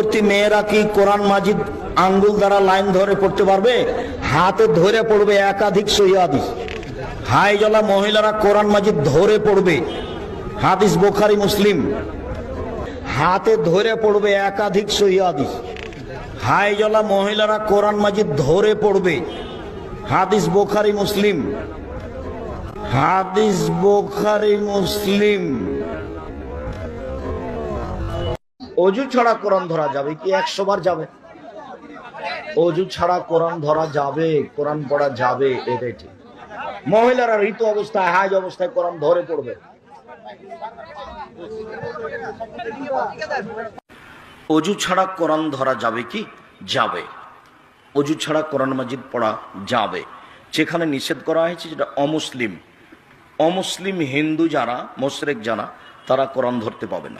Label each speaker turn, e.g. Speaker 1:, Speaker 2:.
Speaker 1: পরবর্তী মেয়েরা কি কোরআন মাজিদ আঙ্গুল দ্বারা লাইন ধরে পড়তে পারবে? হাতে ধরে পড়বে একাধিক সহিদিস হাই জলা মহিলারা কোরআন মাজিদ ধরে পড়বে। হাদিস বোখারি, মুসলিম। হাতে ধরে পড়বে একাধিক সহিদিস হাই জলা মহিলারা কোরআন মাজিদ ধরে পড়বে। হাদিস বোখারি, মুসলিম। হাদিস বোখারি, মুসলিম। অজু ছাড়া কোরআন ধরা যাবে কি? একশো বার যাবে। অজু ছাড়া কোরআন ধরা যাবে, কোরআন পড়া যাবে, এটাই ঠিক। মহিলারা ঋতু অবস্থায় হাজ অবস্থায় কোরআন ধরে পড়বে। অজু ছাড়া কোরআন ধরা যাবে কি? যাবে। অজু ছাড়া কোরআন মাজিদ পড়া যাবে। যেখানে নিষেধ করা হয়েছে যেটা অমুসলিম। অমুসলিম হিন্দু যারা, মোশরেক যারা, তারা কোরআন ধরতে পাবে না।